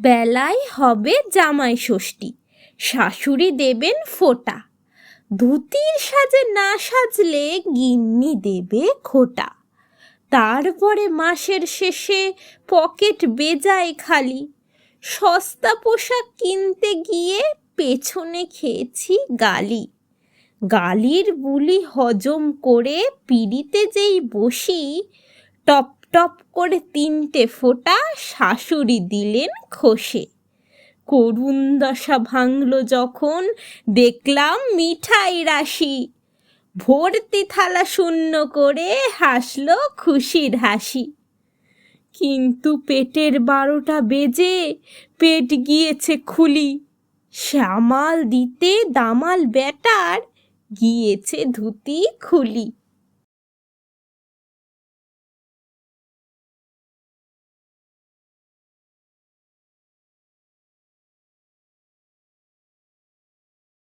বেলায় হবে জামাই ষষ্ঠী, শাশুড়ি দেবেন ফোঁটা। ধুতির সাজে না সাজলে গিন্নি দেবে খোটা। তারপরে মাসের শেষে পকেট বেজায় খালি। সস্তা পোশাক কিনতে গিয়ে পেছনে খেয়েছি গালি। গালির বুলি হজম করে পিড়িতে যেই বসি, টপ টপ করে তিনটে ফোঁটা শাশুড়ি দিলেন খসে করুণ দশা ভাঙল যখন দেখলাম মিঠাই রাশি। ভর্তি থালা শূন্য করে হাসলো খুশির হাসি। কিন্তু পেটের বারোটা বেজে পেট গিয়েছে খুলি। সামাল দিতে দামাল বেটার গিয়েছে ধুতি খুলি।